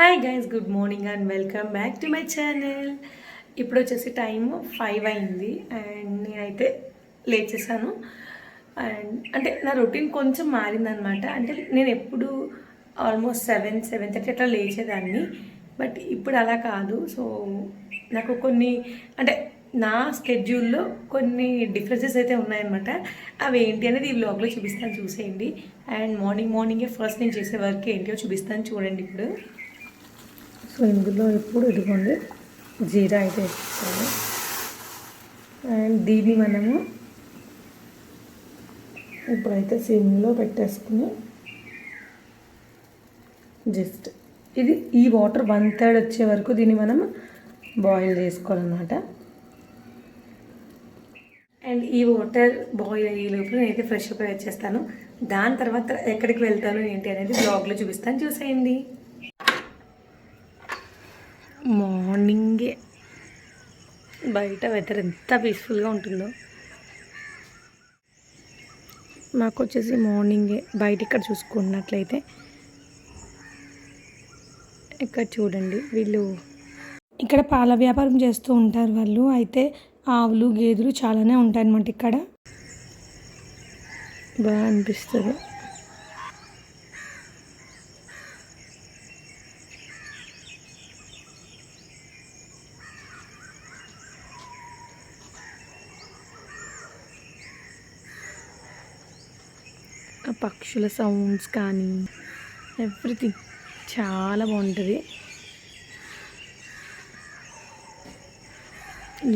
Hi guys good morning and welcome back to my channel ఇప్పుడు వచ్చేసి time five అయింది and నేనైతే లేచేసాను and అంటే నా రొటీన్ కొంచెం మారిందనమాట అంటే నేను ఎప్పుడు ఆల్మోస్ట్ సెవెన్ సెవెన్ థర్టీ అట్లా లేచేదాన్ని. బట్ ఇప్పుడు అలా కాదు. సో నాకు కొన్ని అంటే నా స్కెడ్యూల్లో కొన్ని డిఫరెన్సెస్ అయితే ఉన్నాయన్నమాట. అవి ఏంటి అనేది ఈ బ్లాగ్లో చూపిస్తాను. చూసేయండి. అండ్ మార్నింగ్ మార్నింగే ఫస్ట్ నేను చేసే వర్క్ ఏంటో చూపిస్తాను. చూడండి ఇప్పుడు. సో ఇందులో ఎప్పుడు ఇదిగోండి జీరా అయితే వేసుకోవాలి. అండ్ దీన్ని మనము ఇప్పుడైతే సిమ్లో పెట్టేసుకుని జస్ట్ ఇది ఈ వాటర్ వన్ థర్డ్ వచ్చే వరకు దీన్ని మనం బాయిల్ చేసుకోవాలన్నమాట. అండ్ ఈ వాటర్ బాయిల్ అయ్యే లోపల నేనైతే ఫ్రెష్ అప్ అయి వచ్చేస్తాను. దాని తర్వాత ఎక్కడికి వెళ్తాను ఏంటి అనేది బ్లాగ్లో చూపిస్తాను. చూసేయండి. మార్నింగే బయట వెదర్ ఎంత పీస్ఫుల్గా ఉంటుందో. మాకు వచ్చేసి మార్నింగే బయట ఇక్కడ చూసుకున్నట్లయితే ఇక్కడ చూడండి వీళ్ళు. ఇక్కడ పాల వ్యాపారం చేస్తూ ఉంటారు వాళ్ళు. అయితే ఆవులు గేదెలు చాలానే ఉంటాయన్నమాట ఇక్కడ. బాగా అనిపిస్తుంది ఆ పక్షుల సౌండ్స్ కానీ ఎవ్రీథింగ్ చాలా బాగుంటుంది.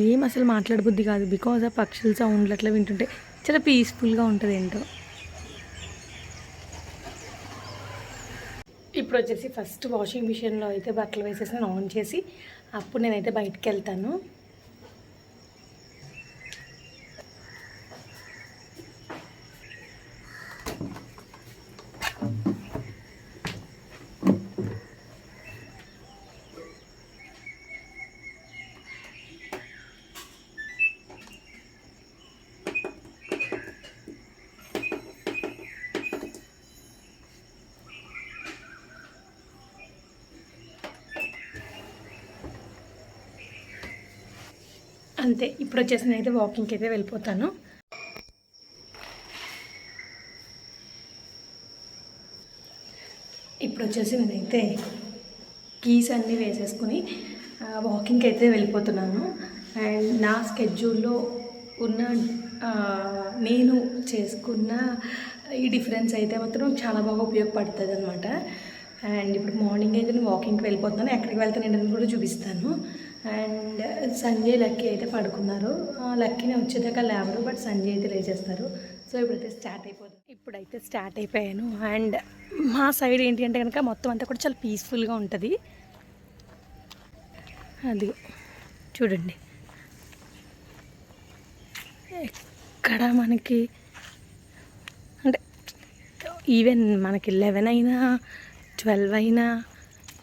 ఏం అసలు మాట్లాడబుద్ధి కాదు. బికాజ్ ఆ పక్షుల సౌండ్లు అట్లా వింటుంటే చాలా పీస్ఫుల్గా ఉంటుంది ఏంటో. ఇప్పుడు వచ్చేసి ఫస్ట్ వాషింగ్ మిషన్లో అయితే బట్టలు వేసేసి నేను ఆన్ చేసి అప్పుడు నేనైతే బయటికి వెళ్తాను. అంతే ఇప్పుడు వచ్చేసి నేనైతే వాకింగ్కి అయితే వెళ్ళిపోతాను. ఇప్పుడు వచ్చేసి నేనైతే కీస్ అన్నీ వేసేసుకుని వాకింగ్కి అయితే వెళ్ళిపోతున్నాను. అండ్ నా స్కెడ్యూల్లో ఉన్న నేను చేసుకున్న ఈ డిఫరెన్స్ అయితే మాత్రం చాలా బాగా ఉపయోగపడుతుంది అనమాట అండ్ ఇప్పుడు మార్నింగ్ అయితే నేను వాకింగ్కి వెళ్ళిపోతున్నాను. ఎక్కడికి వెళ్తాను ఏంటని కూడా చూపిస్తాను. అండ్ సంజయ్ లక్కీ అయితే పడుకున్నారు. ఆ, లక్కీనే వచ్చేదాకా లేవరు బట్ సంజయ్ అయితే లేచేస్తారు. సో ఇప్పుడైతే స్టార్ట్ అయిపోతుంది. ఇప్పుడైతే స్టార్ట్ అయిపోయాను. అండ్ మా సైడ్ ఏంటి అంటే కనుక మొత్తం అంతా కూడా చాలా పీస్ఫుల్గా ఉంటుంది. అది చూడండి. ఎక్కడ మనకి అంటే ఈవెన్ మనకి లెవెన్ అయినా ట్వెల్వ్ అయినా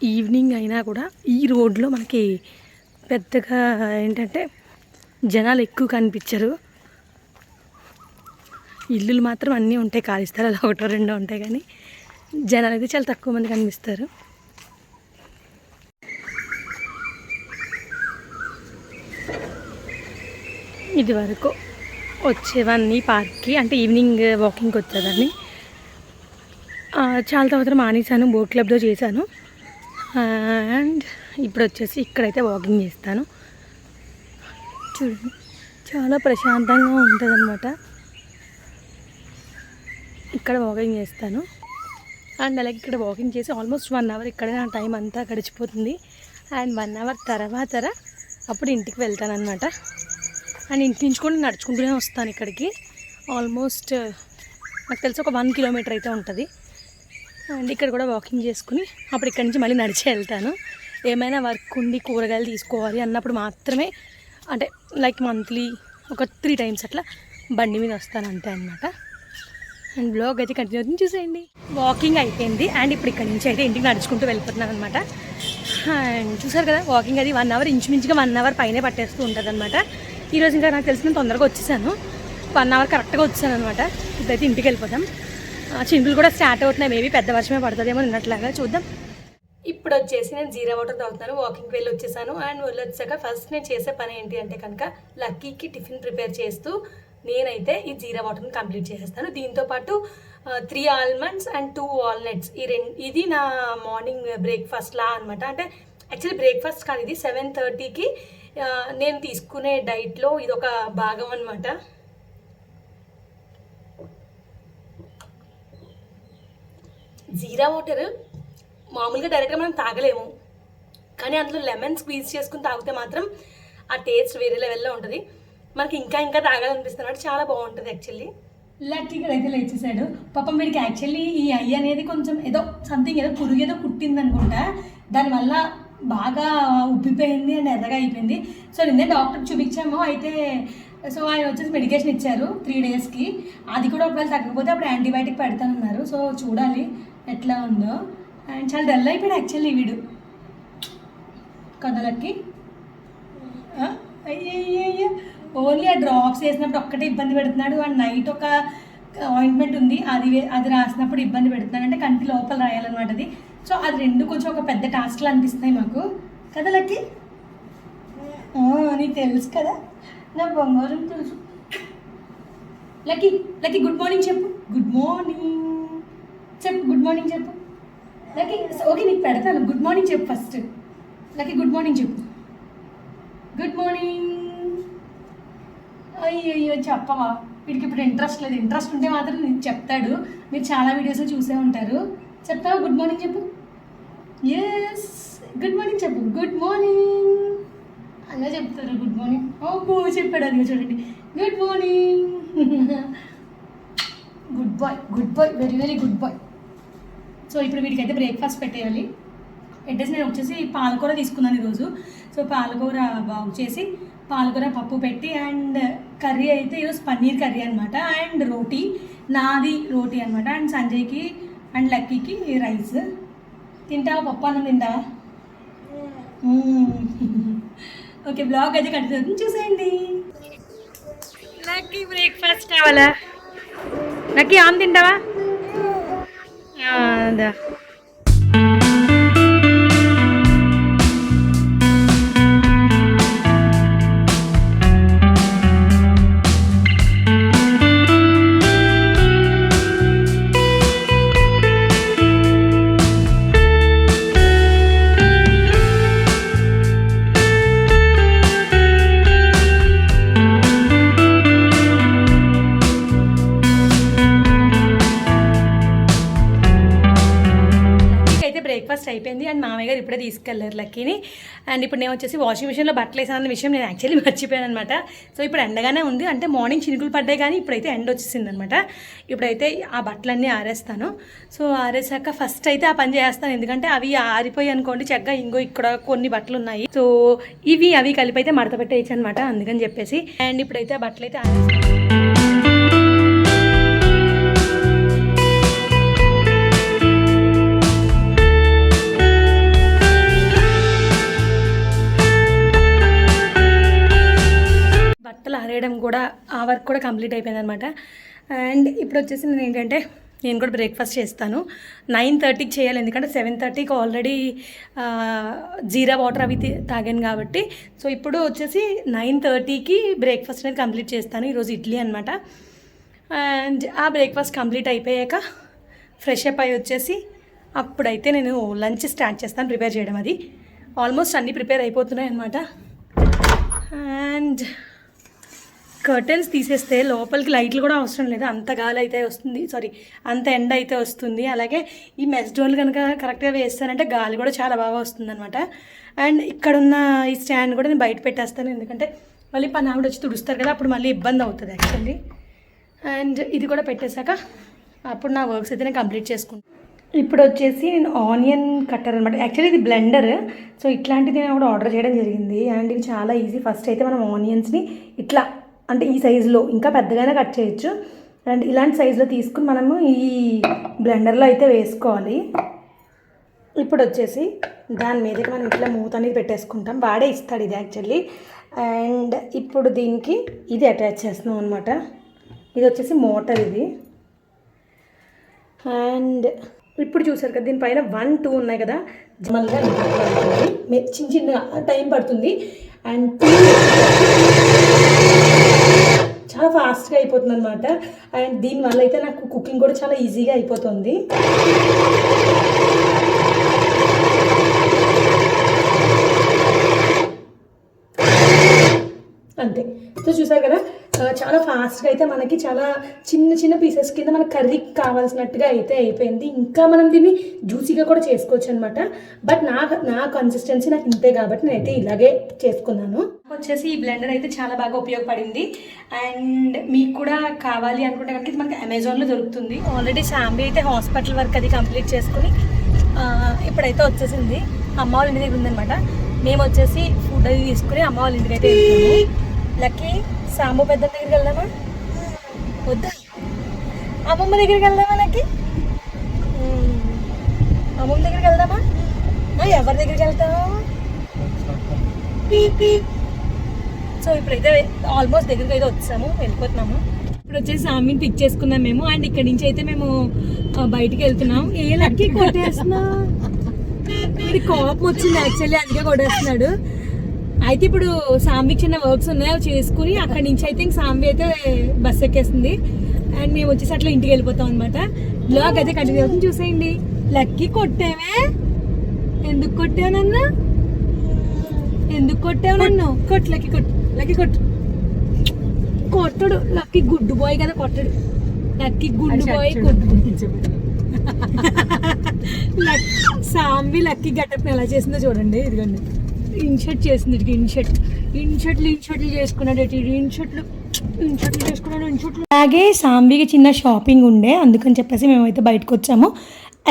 ఈవినింగ్ అయినా కూడా ఈ రోడ్లో మనకి పెద్దగా ఏంటంటే జనాలు ఎక్కువ కనిపించరు. ఇల్లులు మాత్రం అన్నీ ఉంటాయి ఖాళీ స్థలాలు ఒకటో రెండో ఉంటాయి కానీ జనాలు అయితే చాలా తక్కువ మంది కనిపిస్తారు. ఇది వరకు వచ్చేవన్నీ పార్క్కి అంటే ఈవినింగ్ వాకింగ్కి వచ్చేదాన్ని. చాలా తర్వాత మానేశాను బోట్ క్లబ్లో చేశాను. అండ్ ఇప్పుడు వచ్చేసి ఇక్కడైతే వాకింగ్ చేస్తాను. చూడండి చాలా ప్రశాంతంగా ఉంటుంది అనమాట ఇక్కడ వాకింగ్ చేస్తాను. అండ్ అలాగే ఇక్కడ వాకింగ్ చేసి ఆల్మోస్ట్ వన్ అవర్ ఇక్కడే నా టైం అంతా గడిచిపోతుంది. అండ్ వన్ అవర్ తర్వాత అప్పుడు ఇంటికి వెళ్తాను అనమాట అండ్ ఇంటి నుంచి కూడా నడుచుకుంటూనే వస్తాను ఇక్కడికి. ఆల్మోస్ట్ నాకు తెలిసి ఒక వన్ కిలోమీటర్ అయితే ఉంటుంది. అండ్ ఇక్కడ కూడా వాకింగ్ చేసుకుని అప్పుడు ఇక్కడ నుంచి మళ్ళీ నడిచి వెళ్తాను. ఏమైనా వర్క్ ఉండి కూరగాయలు తీసుకోవాలి అన్నప్పుడు మాత్రమే అంటే లైక్ మంత్లీ ఒక త్రీ టైమ్స్ అట్లా బండి మీద వస్తాను అంతే అనమాట అండ్ బ్లాగ్ అయితే కంటిన్యూ అవుతుంది. చూసేయండి. వాకింగ్ అయిపోయింది. అండ్ ఇప్పుడు ఇక్కడ నుంచి అయితే ఇంటికి నడుచుకుంటూ వెళ్ళిపోతున్నాను అనమాట అండ్ చూసారు కదా వాకింగ్ అది వన్ అవర్ ఇంచుమించుగా వన్ అవర్ పైనే పట్టేస్తూ ఉంటుంది అనమాట ఈరోజు ఇంకా నాకు తెలిసిన తొందరగా వచ్చేసాను. వన్ అవర్ కరెక్ట్గా వచ్చాను అనమాట ఇప్పుడైతే ఇంటికి వెళ్ళిపోతాం ఆ, కూడా స్టార్ట్ అవుతున్నాయి. మేబీ పెద్ద వర్షమే పడుతుందేమో నిన్నట్లాగా చూద్దాం. ఇప్పుడు వచ్చేసి నేను జీరా వాటర్ తాగుతున్నాను వాకింగ్కి వెళ్ళి వచ్చేసాను. అండ్ వెళ్ళి వచ్చాక ఫస్ట్ నేను చేసే పని ఏంటి అంటే కనుక లక్కీకి టిఫిన్ ప్రిపేర్ చేస్తూ నేనైతే ఈ జీరా వాటర్ని కంప్లీట్ చేసేస్తాను. దీంతో పాటు three almonds and two walnuts ఈ రెండు ఇది నా మార్నింగ్ బ్రేక్ఫాస్ట్లా అనమాట అంటే యాక్చువల్లీ బ్రేక్ఫాస్ట్ కాదు ఇది సెవెన్ థర్టీకి నేను తీసుకునే డైట్లో ఇది ఒక భాగం అనమాట జీరా వాటర్ మామూలుగా డైరెక్ట్గా మనం తాగలేము. కానీ అందులో లెమన్ స్క్వీజ్ చేసుకుని తాగితే మాత్రం ఆ టేస్ట్ వేరే లెవెల్లో ఉంటుంది. మనకి ఇంకా ఇంకా తాగాలనిపిస్తున్నట్టు చాలా బాగుంటుంది యాక్చువల్లీ లక్కీగా అయితే లేచేసాడు పాపం వీడికి యాక్చువల్లీ ఈ ఐ అనేది కొంచెం ఏదో సంథింగ్ ఏదో పురుగు ఏదో కుట్టింది అనుకుంటా దానివల్ల బాగా ఉబ్బిపోయింది అండ్ ఎర్రగా అయిపోయింది. సో నిన్నే డాక్టర్ చూపించాము. అయితే సో ఆయన వచ్చేసి మెడికేషన్ ఇచ్చారు త్రీ డేస్కి అది కూడా ఒకవేళ తగ్గకపోతే అప్పుడు యాంటీబయాటిక్ పెడతానన్నారు. సో చూడాలి ఎట్లా ఉందో. అండ్ చాలా డల్ అయిపోయాడు యాక్చువల్లీ వీడు. కథలకి. అయ్యయ్య ఓన్లీ ఆ డ్రాప్స్ వేసినప్పుడు ఒక్కటే ఇబ్బంది పెడుతున్నాడు. అండ్ నైట్ ఒక ఆయింట్మెంట్ ఉంది. అది అది రాసినప్పుడు ఇబ్బంది పెడుతున్నాడు. అంటే కంటి లోపల రాయాలన్నమాట అది. సో అది రెండు కొంచెం ఒక పెద్ద టాస్క్లు అనిపిస్తున్నాయి మాకు. కదా లక్కి నీకు తెలుసు కదా. నా బంగారం తెలుసు. లక్కీ లక్కీ గుడ్ మార్నింగ్ చెప్పు. గుడ్ మార్నింగ్ చెప్పు గుడ్ మార్నింగ్ చెప్పు. లక్కీ ఓకే నీకు పెడతాను. గుడ్ మార్నింగ్ చెప్పు ఫస్ట్. లకి గుడ్ మార్నింగ్ చెప్పు. Good morning. అయ్యో చెప్పవా? వీడికి ఇప్పుడు ఇంట్రెస్ట్ లేదు. ఇంట్రెస్ట్ ఉంటే మాత్రం నేను చెప్తాడు. మీరు చాలా వీడియోస్ చూసే ఉంటారు. చెప్తావా? గుడ్ మార్నింగ్ చెప్పు. ఎస్ గుడ్ మార్నింగ్ చెప్పు. Good morning. అలా చెప్తారు. Good morning. ఓ చెప్పాడు అది చూడండి. Good morning. Good boy. Good boy. Very very good boy. So ఇప్పుడు వీడికైతే బ్రేక్ఫాస్ట్ పెట్టేయాలి. పెట్టేసి నేను వచ్చేసి పాలకూర తీసుకున్నాను ఈరోజు. సో పాలకూర బాగు చేసి పాలకూర పప్పు పెట్టి అండ్ కర్రీ అయితే ఈరోజు పన్నీర్ కర్రీ అనమాట అండ్ రోటీ. నాది రోటీ అనమాట అండ్ సంజయ్కి అండ్ లక్కీకి రైస్ తింటావా పప్పు అన్నం తింటావా? ఓకే బ్లాగ్ అయితే కంటిన్యూ చూసేయండి. లక్కీ బ్రేక్ఫాస్ట్ కావాలా? లక్కీ ఆమ్ తింటావా? అదా గారు ఇప్పుడే తీసుకెళ్ళారు లక్కీని. అండ్ ఇప్పుడు నేను వచ్చేసి వాషింగ్ మిషన్లో బట్టలు వేసానన్న విషయం నేను యాక్చువల్లీ మర్చిపోయాను అనమాట సో ఇప్పుడు ఎండగానే ఉంది. అంటే మార్నింగ్ చినుకులు పడ్డాయి కానీ ఇప్పుడైతే ఎండ వచ్చేసింది అనమాట ఇప్పుడైతే ఆ బట్టలన్నీ ఆరేస్తాను. సో ఆరేసాక ఫస్ట్ అయితే ఆ పని చేస్తాను. ఎందుకంటే అవి ఆరిపోయి అనుకోండి చక్కగా ఇంకో ఇక్కడ కొన్ని బట్టలు ఉన్నాయి. సో ఇవి అవి కలిపి అయితే మడత పెట్టేయచ్చు అనమాట అందుకని చెప్పేసి. అండ్ ఇప్పుడైతే ఆ బట్టలు అయితే ఆరేస్తాను. పనేయడం కూడా ఆ వర్క్ కూడా కంప్లీట్ అయిపోయింది అనమాట అండ్ ఇప్పుడు వచ్చేసి నేను ఏంటంటే నేను కూడా బ్రేక్ఫాస్ట్ చేస్తాను. నైన్ థర్టీకి చేయాలి ఎందుకంటే సెవెన్ థర్టీకి ఆల్రెడీ జీరా వాటర్ అవి తి- తాగాను కాబట్టి. సో ఇప్పుడు వచ్చేసి నైన్ థర్టీకి బ్రేక్ఫాస్ట్ అనేది కంప్లీట్ చేస్తాను ఈరోజు ఇడ్లీ అనమాట. అండ్ ఆ బ్రేక్ఫాస్ట్ కంప్లీట్ అయిపోయాక ఫ్రెష్ అప్ అయి వచ్చేసి అప్పుడైతే నేను లంచ్ స్టార్ట్ చేస్తాను ప్రిపేర్ చేయడం అది. ఆల్మోస్ట్ అన్నీ ప్రిపేర్ అయిపోతున్నాయి అనమాట అండ్ కర్టెన్స్ తీసేస్తే లోపలికి లైట్లు కూడా అవసరం లేదు. అంత గాలి అయితే వస్తుంది. సారీ అంత ఎండ అయితే వస్తుంది. అలాగే ఈ మెస్ డోర్లు కనుక కరెక్ట్గా వేస్తానంటే గాలి కూడా చాలా బాగా వస్తుంది అనమాట అండ్ ఇక్కడున్న ఈ స్టాండ్ కూడా నేను బయట పెట్టేస్తాను. ఎందుకంటే మళ్ళీ పని ఆవిడ వచ్చి తుడుస్తారు కదా అప్పుడు మళ్ళీ ఇబ్బంది అవుతుంది యాక్చువల్లీ అండ్ ఇది కూడా పెట్టేశాక అప్పుడు నా వర్క్స్ అయితే నేను కంప్లీట్ చేసుకుంటాను ఇప్పుడు వచ్చేసి నేను ఆనియన్ కట్టర్ అనమాట యాక్చువల్లీ ఇది బ్లెండర్ సో ఇట్లాంటిది నేను కూడా ఆర్డర్ చేయడం జరిగింది. అండ్ ఇది చాలా ఈజీ ఫస్ట్ అయితే మనం ఆనియన్స్ని ఇట్లా అంటే ఈ సైజులో ఇంకా పెద్దగానే కట్ చేయొచ్చు. అండ్ ఇలాంటి సైజులో తీసుకుని మనము ఈ బ్లెండర్లో అయితే వేసుకోవాలి. ఇప్పుడు వచ్చేసి దాని మీదకి మనం ఇట్లా మూత అనేది పెట్టేసుకుంటాం. వాడే ఇస్తాడు ఇది యాక్చువల్లీ అండ్ ఇప్పుడు దీనికి ఇది అటాచ్ చేస్తున్నాం అనమాట ఇది వచ్చేసి మోటార్ ఇది. అండ్ ఇప్పుడు చూసారు కదా దీనిపైన వన్ టూ ఉన్నాయి కదా. జమల్గా చిన్న చిన్న టైం పడుతుంది. అండ్ చాలా ఫాస్ట్గా అయిపోతుంది అనమాట అండ్ దీనివల్ల అయితే నాకు కుకింగ్ కూడా చాలా ఈజీగా అయిపోతుంది. అంతే. సో చూసారు కదా చాలా ఫాస్ట్గా అయితే మనకి చాలా చిన్న చిన్న పీసెస్ కింద మనకి కర్రీకి కావాల్సినట్టుగా అయితే అయిపోయింది. ఇంకా మనం దీన్ని జ్యూసీగా కూడా చేసుకోవచ్చు అనమాట బట్ నా నా కన్సిస్టెన్సీ నాకు ఇంతే కాబట్టి నేనైతే ఇలాగే చేసుకున్నాను. వచ్చేసి ఈ బ్లెండర్ అయితే చాలా బాగా ఉపయోగపడింది. అండ్ మీకు కూడా కావాలి అనుకుంటే కనుక ఇది మనకి అమెజాన్లో దొరుకుతుంది. ఆల్రెడీ శాంబీ అయితే హాస్పిటల్ వర్క్ అది కంప్లీట్ చేసుకుని ఇప్పుడైతే వచ్చేసింది. అమ్మ వాళ్ళ ఇంటి దగ్గర ఉందనమాట మేము వచ్చేసి ఫుడ్ అది తీసుకుని అమ్మ వాళ్ళ ఇంటికి అయితే లక్కీ సాంబు పెద్ద దగ్గరికి వెళ్దామా? వద్దా? అమ్మమ్మ దగ్గరికి వెళ్దామా లక్కీ? మ్మ్. అమ్మమ్మ దగ్గరికి వెళ్దామా? ఎవరి దగ్గరికి వెళ్తావు? సో ఇప్పుడైతే ఆల్మోస్ట్ దగ్గరికి అయితే వచ్చాము వెళ్ళిపోతున్నాము. ఇప్పుడు వచ్చేసి ఆమెను పిక్ చేసుకున్నాం మేము అండ్ ఇక్కడ నుంచి అయితే మేము బయటికి వెళ్తున్నాం. ఏ లక్కీ కొట్టేస్తున్నా కోపం వచ్చింది యాక్చువల్లీ అందుకే కొట్టేస్తున్నాడు. అయితే ఇప్పుడు సాంబికి చిన్న వర్క్స్ ఉన్నాయి అవి చేసుకుని అక్కడి నుంచి అయితే ఇంక సాంబి అయితే బస్ ఎక్కేస్తుంది. అండ్ మేము వచ్చేసి అట్లా ఇంటికి వెళ్ళిపోతాం అనమాట బ్లాగ్ అయితే కంటిన్యూ అవుతుంది చూసేయండి. లక్కీ కొట్టావే? ఎందుకు కొట్టానన్నా ఎందుకు కొట్టావు నన్ను? కొట్టు లక్కీ కొట్టు లక్కీ కొట్టు కొట్టడు. లక్కీ గుడ్డు బాయ్ కదా కొట్టడు. లక్కీ గుడ్డు బాయ్ కొట్టు. సాంబి లక్కీ గెటప్ ఎలా చేసిందో చూడండి. ఇదిగోండి. ఇన్షర్ట్ చేసింది ఇటు ఇన్షర్ట్. ఇన్షర్ట్లు ఇన్షర్ట్లు చేసుకున్నాడు ఇటు ఇన్షర్ట్లు ఇన్షర్ట్లు చేసుకున్నాడు ఇన్షర్ట్లు. అలాగే సాంబికి చిన్న షాపింగ్ ఉండే అందుకని చెప్పేసి మేమైతే బయటకు వచ్చాము.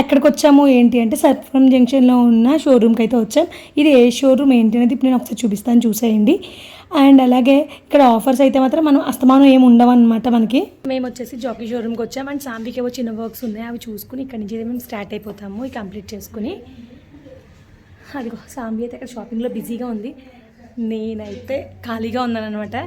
ఎక్కడికి వచ్చాము ఏంటి అంటే సర్ఫ్రమ్ జంక్షన్లో ఉన్న షోరూమ్కి అయితే వచ్చాం. ఇది ఏ షోరూమ్ ఏంటి అనేది ఇప్పుడు నేను ఒకసారి చూపిస్తాను చూసేయండి. అండ్ అలాగే ఇక్కడ ఆఫర్స్ అయితే మాత్రం మనం అస్తమానం ఏమి ఉండవు అనమాట మనకి. మేము వచ్చేసి జాకీ షోరూమ్కి వచ్చాం. అండ్ సాంబికి ఏవో చిన్న వర్క్స్ ఉన్నాయి అవి చూసుకుని ఇక్కడ నుంచి మేము స్టార్ట్ అయిపోతాము ఇవి కంప్లీట్ చేసుకుని. అదిగో సాంబి అయితే అక్కడ షాపింగ్లో బిజీగా ఉంది. నేనైతే ఖాళీగా ఉన్నాను అనమాట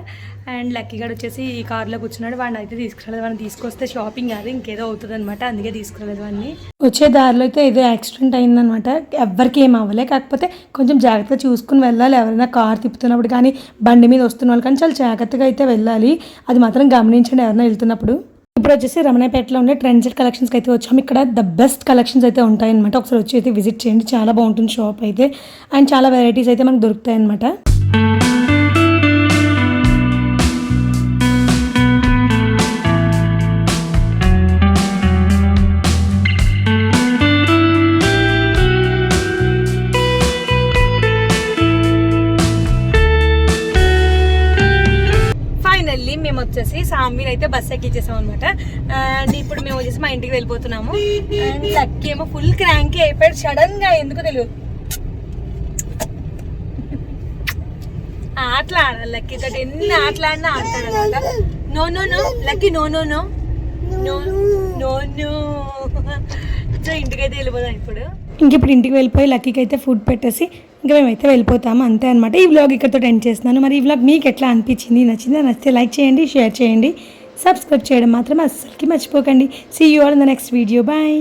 అండ్ లక్కీగాడు వచ్చేసి ఈ కార్లో కూర్చున్నాడు. వాడిని అయితే తీసుకురాలేదు. వాడిని తీసుకొస్తే షాపింగ్ కాదు ఇంకేదో అవుతుంది అనమాట అందుకే తీసుకురాలేదు వాడిని. వచ్చే దారిలో అయితే ఏదో యాక్సిడెంట్ అయిందనమాట ఎవ్వరికి ఏం అవ్వలే. కాకపోతే కొంచెం జాగ్రత్తగా చూసుకుని వెళ్ళాలి. ఎవరైనా కార్ తిప్పుతున్నప్పుడు కానీ బండి మీద వస్తున్న వాళ్ళు కానీ చాలా జాగ్రత్తగా అయితే వెళ్ళాలి. అది మాత్రం గమనించండి ఎవరైనా వెళ్తున్నప్పుడు. ఇప్పుడు వచ్చేసి రమణపేటలో ఉండే ట్రెండ్సెట్ కలెక్షన్స్కి అయితే వచ్చాము. ఇక్కడ ద బెస్ట్ కలెక్షన్స్ అయితే ఉంటాయన్నమాట. ఒకసారి వచ్చి అయితే విజిట్ చేయండి. చాలా బాగుంటుంది షాప్ అయితే. అండ్ చాలా వెరైటీస్ అయితే మనకు దొరుకుతాయి అనమాట అయితే బస్ ఎక్కించేసాం అనమాట అండ్ ఇప్పుడు మేము వచ్చేసి మా ఇంటికి వెళ్ళిపోతున్నాము. అండ్ లక్కీ ఏమో ఫుల్ క్రాంకీ అయిపోయాడు. సడన్గా ఎందుకో తెలియదు ఆటలు ఆడాలి లక్కీ తోటి ఎన్ని ఆటలు ఆడినా ఆడతాడు అనమాట no no no Lucky no no no. No no no. So ఇంటికైతే వెళ్ళిపోదాం ఇప్పుడు. ఇంక ఇప్పుడు ఇంటికి వెళ్ళిపోయి లక్కీకి అయితే ఫుడ్ పెట్టేసి ఇంకా మేమైతే వెళ్ళిపోతాము. అంతే అనమాట ఈ వ్లాగ్ ఇక్కడతో ఎండ్ చేస్తున్నాను. మరి ఈ వ్లాగ్ మీకు ఎట్లా అనిపించింది? నచ్చింది? నచ్చితే లైక్ చేయండి షేర్ చేయండి. సబ్స్క్రైబ్ చేయడం మాత్రం అస్సలకి మర్చిపోకండి. See you all in the next video bye